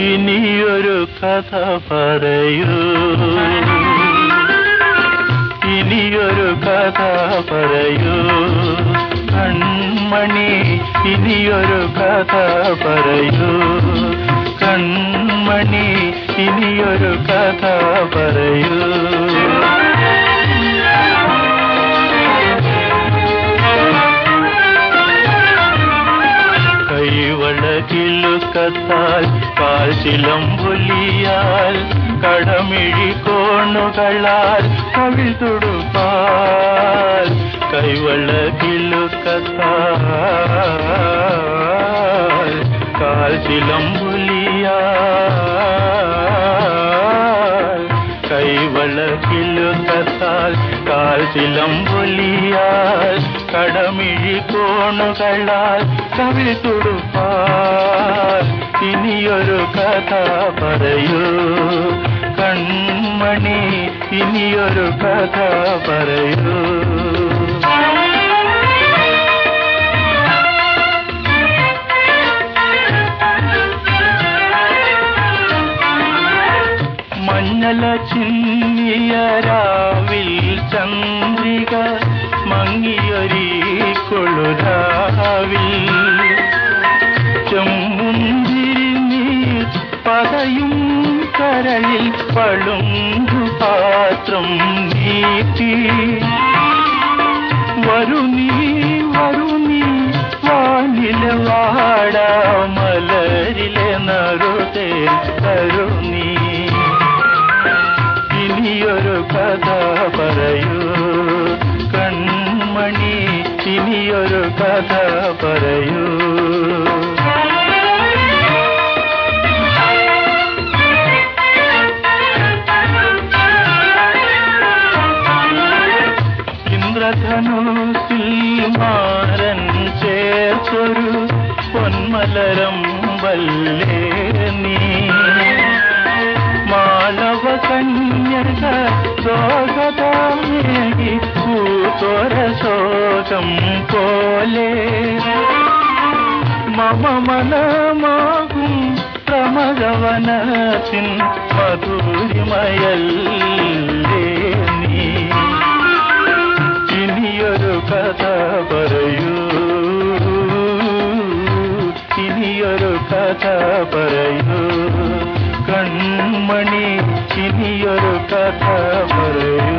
ഇനിയൊരു കഥ പറയൂ. ഇനിയൊരു കഥ പറയൂ. കൺമണി ഇനിയൊരു കഥ പറയൂ. കൺമണി ഇനിയൊരു കഥ പറയൂ. ஒழுக்கத்தால் பால் சிலம்பொலியால் கடமிழி கோணுகளால் கவிழ்துடுப்பால் கைவள கிழுக்கத்தால் கால் சிலம்பொலியால் கைவள கிழுக்கத்தால் கால் சிலம்பொலியால் കടമിഴി കോണുകളാൽ കവിൾ തുടുപ്പാൽ ഇനിയൊരു കഥ പറയൂ കൺമണി ഇനിയൊരു കഥ പറയൂ മഞ്ഞല ചിന്നിയ രാവിൽ ചന്ദ്രിക മങ്ങിയൊരി കൊളുരാവിൽ ചെമ്മുന്തിരി പതയും കരളിൽ പളുങ്കു പാത്രം നീട്ടി. വരു നീ വരു നീ വാനിലെ വാട മലരിലെ നറുതേ തരു നീ. ഇനിയൊരു കഥ പറയൂ. ഇനിയൊരു കഥ പറയൂ. ഇന്ദ്രധനുസിൽ മാരൻ ചേർത്തൊരു പൊന്മലരം വല്ലേ നീ? മാളവ കന്യക ശോകതാമേകി കൂത്തോര போலே மமமனமாகும் பிரமகவனத்தின் மதுரிமயல்லே நீ இனியொரு கதை பறையூ இனியொரு கதை பறையூ கண்மணி இனியொரு கதை பறையூ